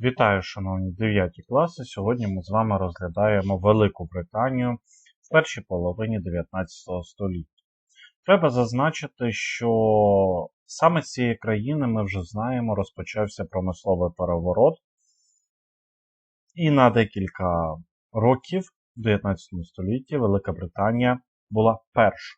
Вітаю, шановні 9 класи. Сьогодні ми з вами розглядаємо Велику Британію в першій половині 19 століття. Треба зазначити, що саме з цієї країни ми вже знаємо, розпочався промисловий переворот, і на декілька років в 19 столітті Велика Британія була перша.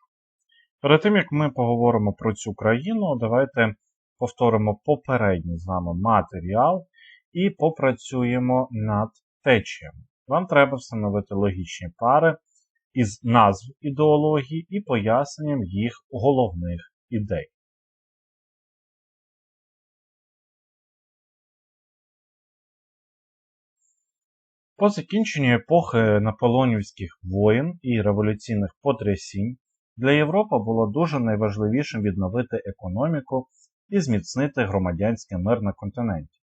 Перед тим як ми поговоримо про цю країну, давайте повторимо попередній з нами матеріал і попрацюємо над течіями. Вам треба встановити логічні пари із назв ідеології і поясненням їх головних ідей. По закінченню епохи наполонівських воєн і революційних потрясінь для Європи було дуже найважливішим відновити економіку і зміцнити громадянський мир на континенті.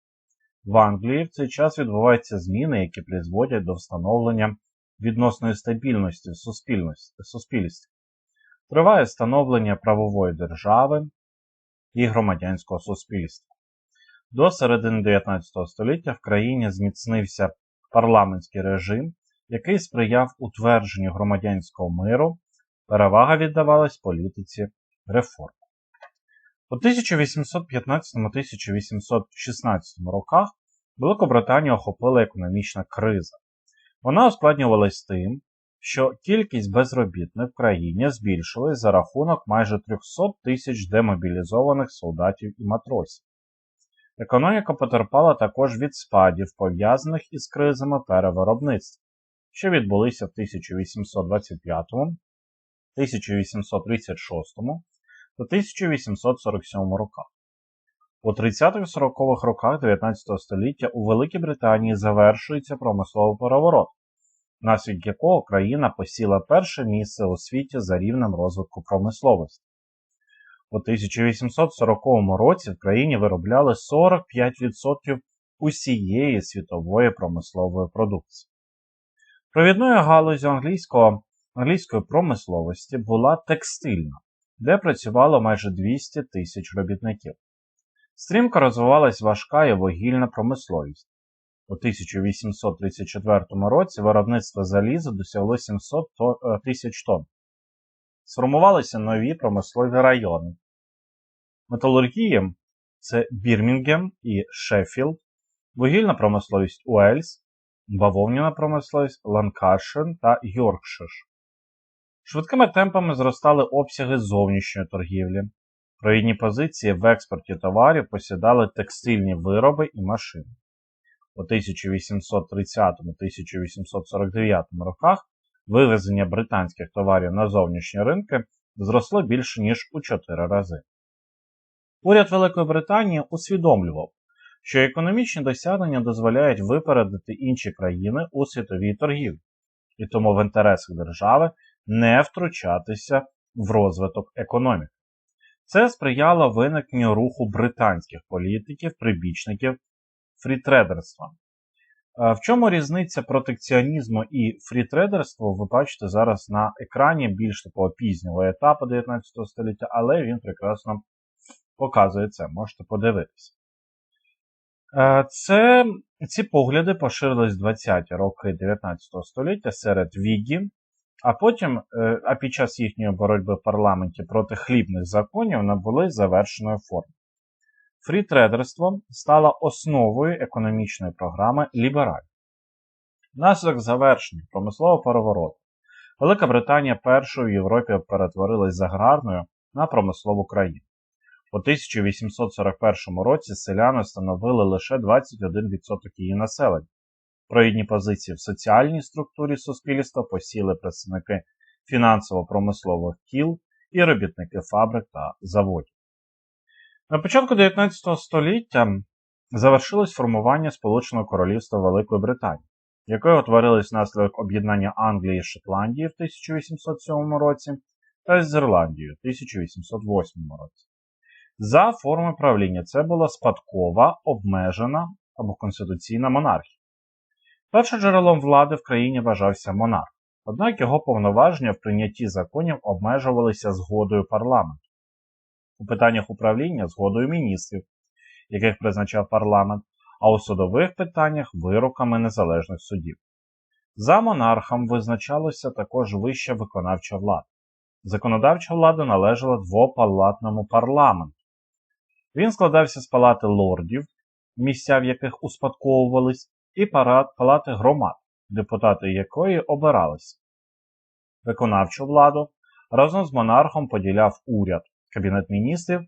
В Англії в цей час відбуваються зміни, які призводять до встановлення відносної стабільності в суспільстві. Триває становлення правової держави і громадянського суспільства. До середини 19 століття в країні зміцнився парламентський режим, який сприяв утвердженню громадянського миру, перевага віддавалась політиці реформ. У 1815-1816 роках Великобританію охопила економічна криза. Вона ускладнювалась тим, що кількість безробітних в країні збільшилась за рахунок майже 300 тисяч демобілізованих солдатів і матросів. Економіка потерпала також від спадів, пов'язаних із кризами перевиробництва, що відбулися в 1825, 1836 та 1847 роках. У 30-40-х роках 19 століття у Великій Британії завершується промисловий переворот, внаслідок якого країна посіла перше місце у світі за рівнем розвитку промисловості. У 1840 році в країні виробляли 45% усієї світової промислової продукції. Провідною галузю англійської промисловості була текстильна, де працювало майже 200 тисяч робітників. Стрімко розвивалась важка і вугільна промисловість. У 1834 році виробництво заліза досягло 700 е, тисяч тонн. Сформувалися нові промислові райони. Металургія це Бірмінгем і Шеффілд, вугільна промисловість Уельс, бавовняна промисловість Ланкашир та Йоркшир. Швидкими темпами зростали обсяги зовнішньої торгівлі. Провідні позиції в експорті товарів посідали текстильні вироби і машини. У 1830-1849 роках вивезення британських товарів на зовнішні ринки зросло більше ніж у 4 рази. Уряд Великої Британії усвідомлював, що економічні досягнення дозволяють випередити інші країни у світовій торгівлі, і тому в інтересах держави не втручатися в розвиток економіки. Це сприяло виникненню руху британських політиків, прибічників фрітредерства. Е, в чому різниця протекціонізму і фрітредерства, ви бачите зараз на екрані більш такого пізнього етапу 19 століття, але він прекрасно показує це, можете подивитися. Е, це, Ці погляди поширились в 20-ті роки 19 століття серед вігі, а потім, е, а під час їхньої боротьби в парламенті проти хлібних законів набули завершеної форми. Фрітредерство стало основою економічної програми лібералів. Внаслідок завершення промислового перевороту Велика Британія першою в Європі перетворилась з аграрною на промислову країну. У 1841 році селяни становили лише 21% її населення, Провідні позиції в соціальній структурі суспільства посіли представники фінансово-промислових кіл і робітники фабрик та заводів. На початку 19 століття завершилось формування Сполученого Королівства Великої Британії, яке утворилось внаслідок об'єднання Англії і Шотландії в 1807 році та з Ірландією в 1808 році. За формою правління це була спадкова, обмежена або конституційна монархія. Першим джерелом влади в країні вважався монарх, однак його повноваження в прийнятті законів обмежувалися згодою парламенту. У питаннях управління згодою міністрів, яких призначав парламент, а у судових питаннях вироками незалежних судів. За монархом визначалося також вища виконавча влада. Законодавча влада належала двопалатному парламенту. Він складався з палати лордів, місця в яких успадковувались, і палати громад, депутати якої обиралися. Виконавчу владу разом з монархом поділяв уряд, кабінет міністрів,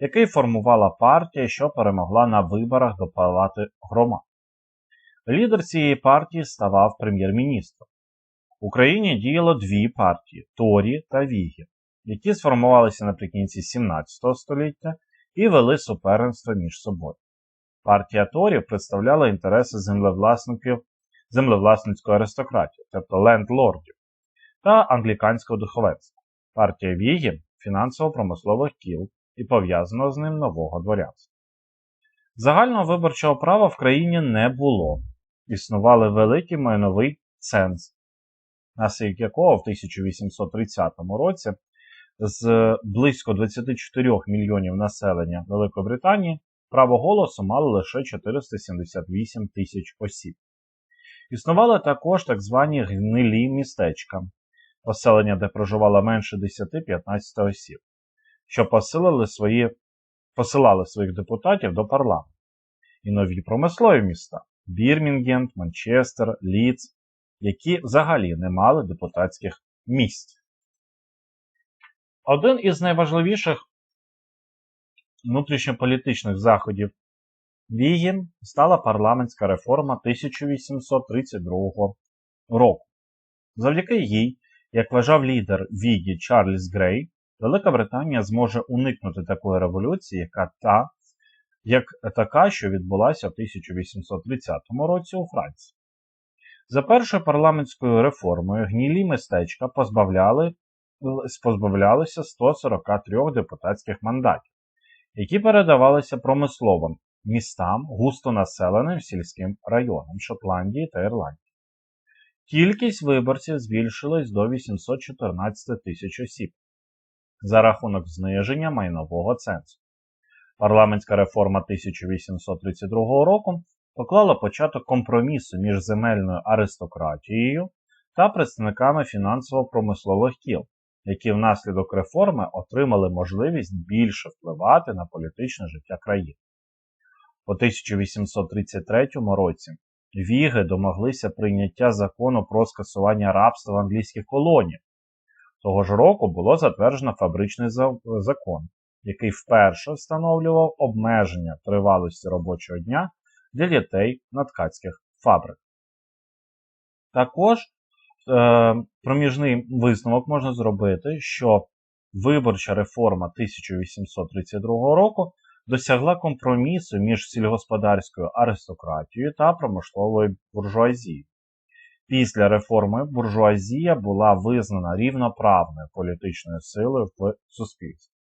який формувала партія, що перемогла на виборах до палати громад. Лідер цієї партії ставав прем'єр-міністром. В Україні діяло дві партії Торі та Вігі, які сформувалися наприкінці 17 століття і вели суперництво між собою. Партія Торів представляла інтереси землевласників землевласницької аристократії, тобто лендлордів, та англіканського духовенства. Партія Вігі фінансово-промислових кіл і пов'язаного з ним нового дворянства. Загального виборчого права в країні не було. Існували великий майновий ценз, наслідок якого в 1830 році з близько 24 мільйонів населення Великої Британії право голосу мали лише 478 тисяч осіб. Існували також так звані гнилі містечка, поселення, де проживало менше 10-15 осіб, що свої, посилали своїх депутатів до парламенту. І нові промислові міста Бірмінгем, Манчестер, Ліц, які взагалі не мали депутатських місць. Один із найважливіших внутрішньополітичних заходів Вігі стала парламентська реформа 1832 року. Завдяки їй, як вважав лідер Вігі Чарльз Грей, Велика Британія зможе уникнути такої революції, яка та, як така, що відбулася в 1830 році у Франції. За першою парламентською реформою гнілі містечка позбавляли, позбавлялися 143 депутатських мандатів, які передавалися промисловим містам, густонаселеним сільським районам Шотландії та Ірландії. Кількість виборців збільшилась до 814 тисяч осіб за рахунок зниження майнового цензу. Парламентська реформа 1832 року поклала початок компромісу між земельною аристократією та представниками фінансово-промислових кіл, які внаслідок реформи отримали можливість більше впливати на політичне життя країни. У 1833 році Віги домоглися прийняття закону про скасування рабства в англійських колоніях. Того ж року було затверджено фабричний закон, який вперше встановлював обмеження тривалості робочого дня для дітей на ткацьких фабрик. Також проміжний висновок можна зробити, що виборча реформа 1832 року досягла компромісу між сільгосподарською аристократією та промисловою буржуазією. Після реформи буржуазія була визнана рівноправною політичною силою в суспільстві.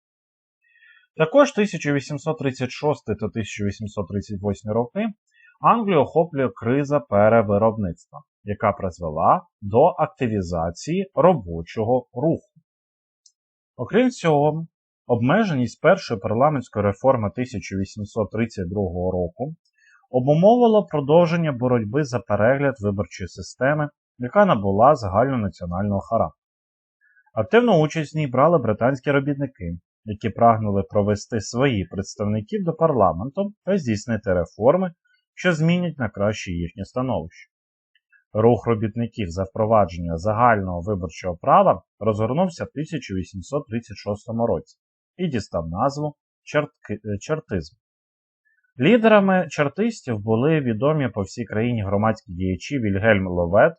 Також 1836 та 1838 роки Англію охоплює криза перевиробництва, яка призвела до активізації робочого руху. Окрім цього, обмеженість першої парламентської реформи 1832 року обумовила продовження боротьби за перегляд виборчої системи, яка набула загальнонаціонального характеру. Активну участь в ній брали британські робітники, які прагнули провести свої представників до парламенту та здійснити реформи, що змінять на краще їхнє становище. Рух робітників за впровадження загального виборчого права розгорнувся в 1836 році і дістав назву чертки, чертизм. Лідерами чартистів були відомі по всій країні громадські діячі Вільгельм Ловет,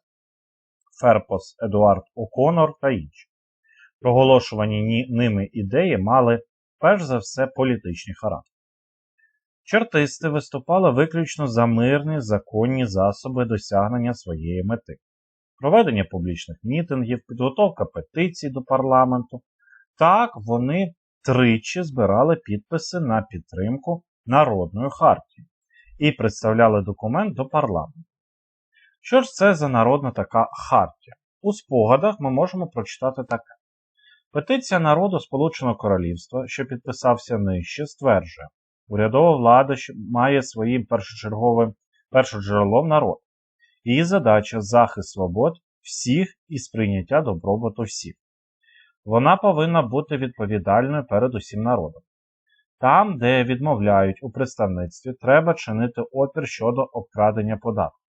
Ферпос Едуард О'Конор та інші. Проголошувані ними ідеї мали перш за все політичний характер. Чартисти виступали виключно за мирні законні засоби досягнення своєї мети, проведення публічних мітингів, підготовка петицій до парламенту. Так вони тричі збирали підписи на підтримку Народної хартії і представляли документ до парламенту. Що ж це за народна така хартія? У спогадах ми можемо прочитати таке. Петиція народу Сполученого Королівства, що підписався нижче, стверджує, Урядова влада має своїм першочерговим першоджерелом народ. Її задача захист свобод всіх і сприйняття добробуту всіх. Вона повинна бути відповідальною перед усім народом. Там, де відмовляють у представництві, треба чинити опір щодо обкрадення податків.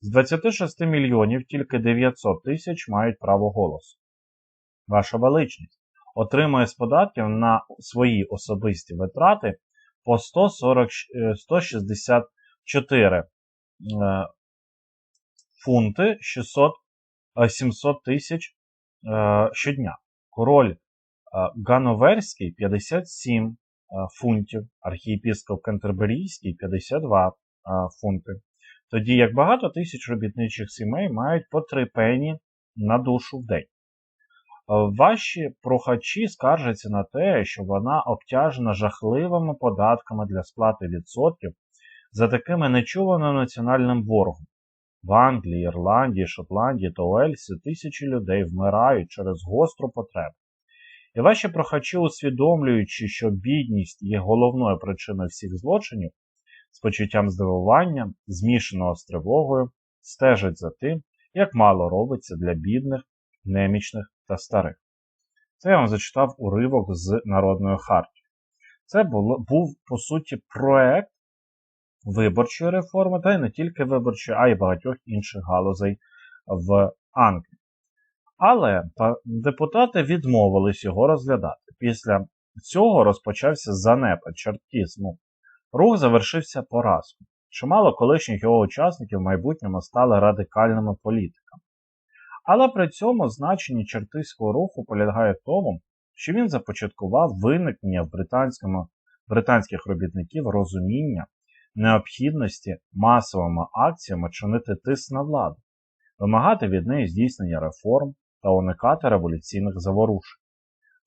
З 26 мільйонів тільки 900 тисяч мають право голосу. Ваша величність отримує з податків на свої особисті витрати по 140, 164 е, фунти 600, 700 тисяч е, щодня. Король е, Гановерський 57 фунтів, архієпіскоп Кантерберійський 52 фунти. Тоді як багато тисяч робітничих сімей мають по 3 пені на душу в день. Ваші прохачі скаржаться на те, що вона обтяжена жахливими податками для сплати відсотків за такими нечуваним національним боргом. В Англії, Ірландії, Шотландії та Уельсі тисячі людей вмирають через гостру потребу. І ваші прохачі, усвідомлюючи, що бідність є головною причиною всіх злочинів, з почуттям здивування, змішаного з тривогою, стежать за тим, як мало робиться для бідних, немічних та старих. Це я вам зачитав уривок з Народної хартії. Це було, був, по суті, проект виборчої реформи, та й не тільки виборчої, а й багатьох інших галузей в Англії. Але депутати відмовились його розглядати. Після цього розпочався занепад чартізму. Рух завершився поразкою. Чимало колишніх його учасників в майбутньому стали радикальними політиками. Але при цьому значення чертиського руху полягає в тому, що він започаткував виникнення в британських робітників розуміння необхідності масовими акціями чинити тиск на владу, вимагати від неї здійснення реформ та уникати революційних заворушень.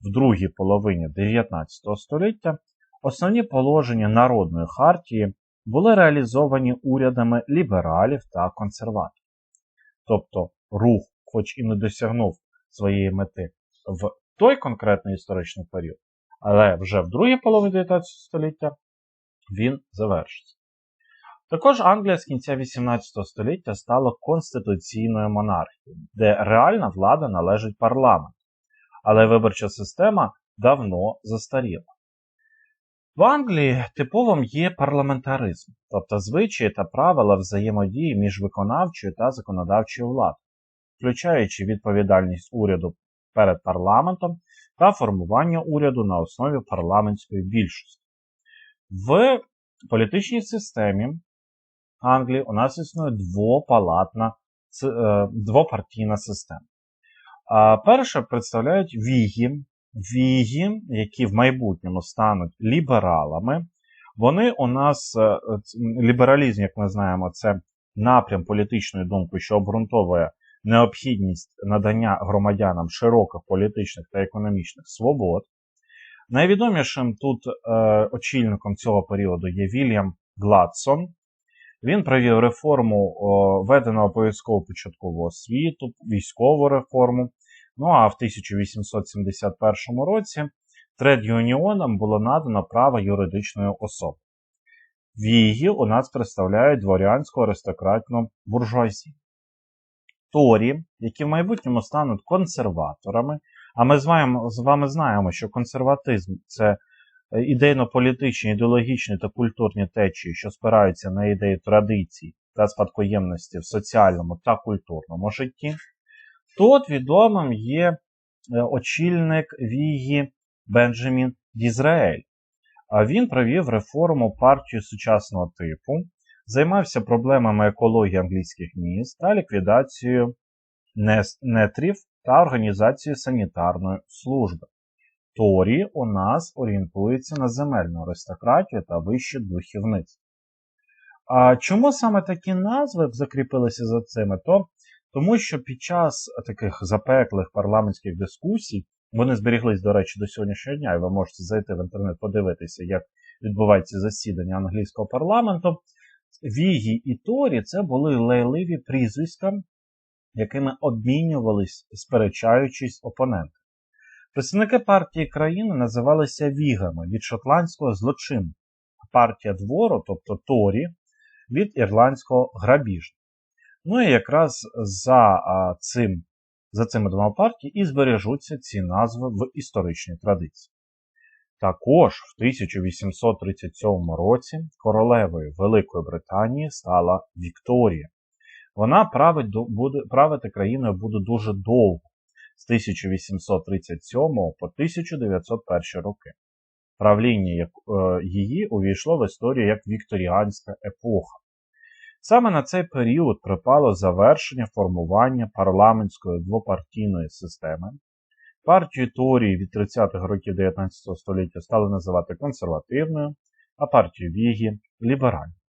В другій половині 19 століття основні положення Народної хартії були реалізовані урядами лібералів та консерваторів. Тобто рух хоч і не досягнув своєї мети в той конкретний історичний період, але вже в другій половині 19 століття він завершиться. Також Англія з кінця 18 століття стала конституційною монархією, де реальна влада належить парламенту, але виборча система давно застаріла. В Англії типовим є парламентаризм, тобто звичаї та правила взаємодії між виконавчою та законодавчою владою включаючи відповідальність уряду перед парламентом та формування уряду на основі парламентської більшості. В політичній системі Англії у нас існує двопалатна, е, двопартійна система. Перше представляють вігі, вігі, які в майбутньому стануть лібералами. Вони у нас, е, лібералізм, як ми знаємо, це напрям політичної думки, що обґрунтовує необхідність надання громадянам широких політичних та економічних свобод. Найвідомішим тут е, очільником цього періоду є Вільям Гладсон. Він провів реформу введеного обов'язково початкового освіту, військову реформу. Ну а в 1871 році тред-юніонам було надано право юридичної особи. Віги у нас представляють дворянську аристократну буржуазію. Торі, які в майбутньому стануть консерваторами. А ми з вами, з вами знаємо, що консерватизм це е, ідейно-політичні, ідеологічні та культурні течії, що спираються на ідеї традицій та спадкоємності в соціальному та культурному житті. Тут відомим є е, очільник Вігі Бенджамін Дізраель. Він провів реформу партії сучасного типу, займався проблемами екології англійських міст та ліквідацією нетрів та організацією санітарної служби. Торі у нас орієнтується на земельну аристократію та вище духівництво. А чому саме такі назви закріпилися за цими? То тому що під час таких запеклих парламентських дискусій вони зберіглись, до речі, до сьогоднішнього дня, і ви можете зайти в інтернет, подивитися, як відбувається засідання англійського парламенту. Вігі і Торі це були лайливі прізвиська, якими обмінювались, сперечаючись опоненти. Представники партії країни називалися вігами від шотландського злочину, партія двору, тобто Торі, від ірландського грабіжника. Ну і якраз за цим, за цими двома партіями і збережуться ці назви в історичній традиції. Також в 1837 році королевою Великої Британії стала Вікторія. Вона править, буде, правити країною буде дуже довго, з 1837 по 1901 роки. Правління е, її увійшло в історію як вікторіанська епоха. Саме на цей період припало завершення формування парламентської двопартійної системи. Партію Торії від 30-х років 19 століття стали називати консервативною, а партію Вігі ліберальною.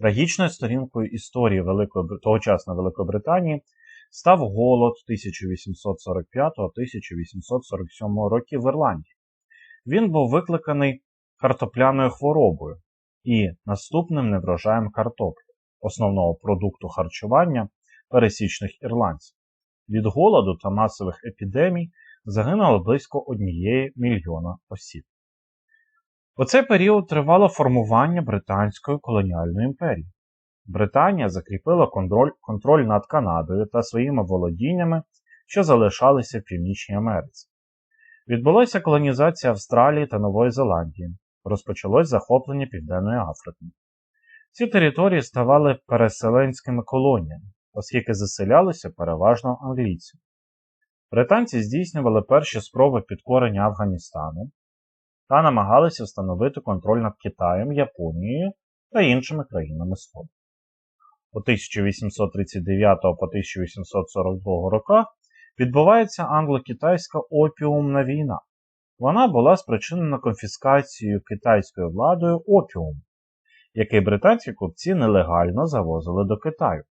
Трагічною сторінкою історії Великої, тогочасної Великої Британії став голод 1845-1847 років в Ірландії. Він був викликаний картопляною хворобою і наступним неврожаєм картоплі, основного продукту харчування пересічних ірландців. Від голоду та масових епідемій загинуло близько однієї мільйона осіб. У цей період тривало формування Британської колоніальної імперії. Британія закріпила контроль, контроль над Канадою та своїми володіннями, що залишалися в Північній Америці. Відбулася колонізація Австралії та Нової Зеландії. Розпочалось захоплення Південної Африки. Ці території ставали переселенськими колоніями, оскільки заселялися переважно англійці. Британці здійснювали перші спроби підкорення Афганістану та намагалися встановити контроль над Китаєм, Японією та іншими країнами Сходу. У 1839 по 1842 роках відбувається англо-китайська опіумна війна. Вона була спричинена конфіскацією китайською владою опіуму, який британські купці нелегально завозили до Китаю.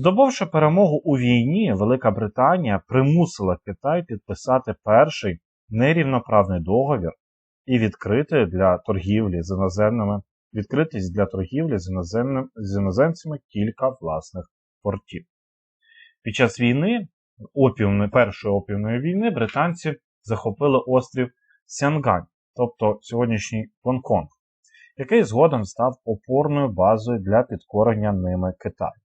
Здобувши перемогу у війні, Велика Британія примусила Китай підписати перший нерівноправний договір і відкрити для торгівлі з іноземними відкритість для торгівлі з, іноземним, з іноземцями кілька власних портів. Під час війни, опіумної, першої опіумної війни, британці захопили острів Сянгань, тобто сьогоднішній Гонконг, який згодом став опорною базою для підкорення ними Китаю.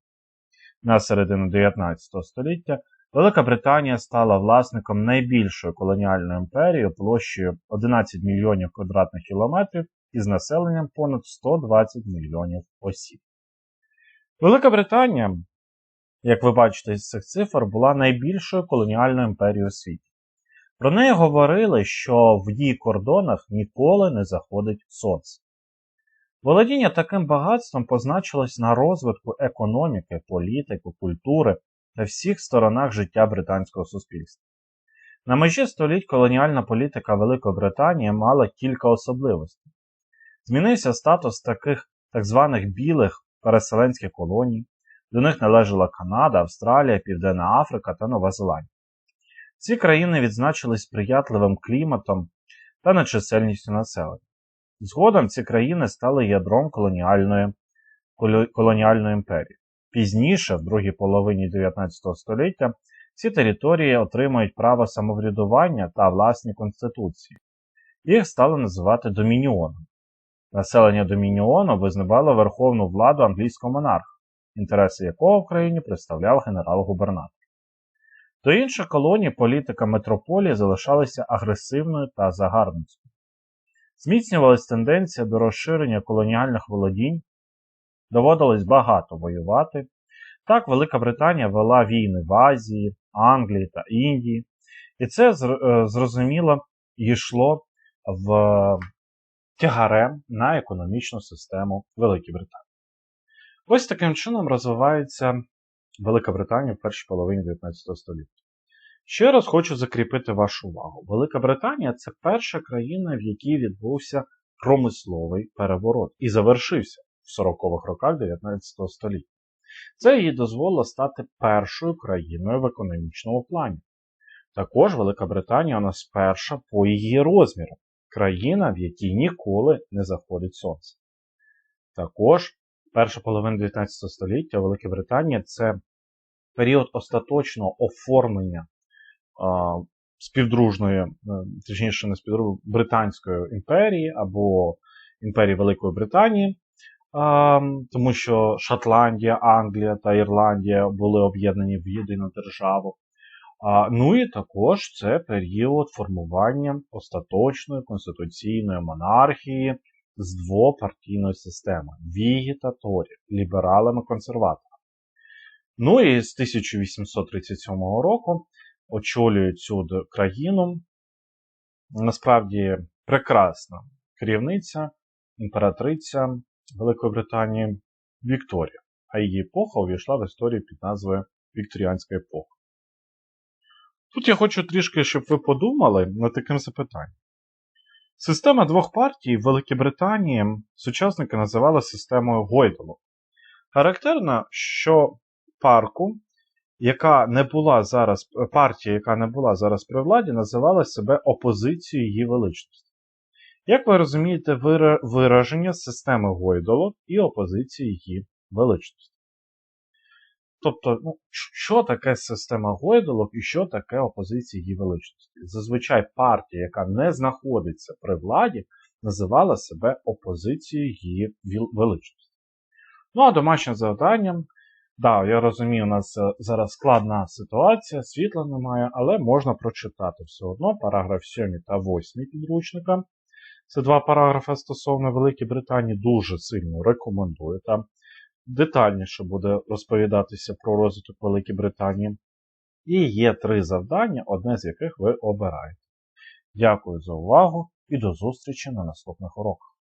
На середину 19 століття Велика Британія стала власником найбільшої колоніальної імперії площею 11 мільйонів квадратних кілометрів із населенням понад 120 мільйонів осіб. Велика Британія, як ви бачите з цих цифр, була найбільшою колоніальною імперією у світі. Про неї говорили, що в її кордонах ніколи не заходить сонце. Володіння таким багатством позначилось на розвитку економіки, політики, культури та всіх сторонах життя британського суспільства. На межі століть колоніальна політика Великої Британії мала кілька особливостей. Змінився статус таких так званих білих переселенських колоній, до них належала Канада, Австралія, Південна Африка та Нова Зеландія. Ці країни відзначились сприятливим кліматом та нечисельністю населення. Згодом ці країни стали ядром колоніальної колоніальної імперії. Пізніше, в другій половині 19 століття, ці території отримують право самоврядування та власні конституції. Їх стали називати домініоном. Населення Домініону визнавало верховну владу англійського монарха, інтереси якого в країні представляв генерал-губернатор. До інших колоній політика метрополії залишалася агресивною та загарбницькою. Зміцнювалась тенденція до розширення колоніальних володінь, доводилось багато воювати. Так, Велика Британія вела війни в Азії, Англії та Індії, і це е, зрозуміло йшло в тягарем на економічну систему Великої Британії. Ось таким чином розвивається Велика Британія в першій половині 19 століття. Ще раз хочу закріпити вашу увагу. Велика Британія це перша країна, в якій відбувся промисловий переворот і завершився в 40-х роках 19 століття. Це їй дозволило стати першою країною в економічному плані. Також Велика Британія у нас перша по її розміру країна, в якій ніколи не заходить сонце. Також перша половина 19 століття Велика Британія це період остаточного оформлення співдружної, е, точніше, не співдружної Британської імперії або імперії Великої Британії, тому що Шотландія, Англія та Ірландія були об'єднані в єдину державу. Ну і також це період формування остаточної конституційної монархії з двопартійною системою Вігі та Торі, лібералами-консерваторами. Ну і з 1837 року очолює цю країну насправді прекрасна керівниця, імператриця Великої Британії Вікторія, а її епоха увійшла в історію під назвою Вікторіанська епоха. Тут я хочу трішки, щоб ви подумали над таким запитанням. Система двох партій в Великій Британії сучасники називали системою Гойдолу. Характерно, що парку, яка не була зараз, партія, яка не була зараз при владі, називала себе опозицією її величності. Як ви розумієте вираження системи Гойдолу і опозиції її величності? Тобто, ну, що таке система Гойдолок і що таке опозиція її величності? Зазвичай партія, яка не знаходиться при владі, називала себе опозицією її величності. Ну а домашнє завдання. Да, я розумію, у нас е, зараз складна ситуація, світла немає, але можна прочитати все одно параграф 7 та 8 підручника. Це два параграфи стосовно Великої Британії, дуже сильно рекомендую. Там детальніше буде розповідатися про розвиток Великої Британії. І є три завдання, одне з яких ви обираєте. Дякую за увагу і до зустрічі на наступних уроках.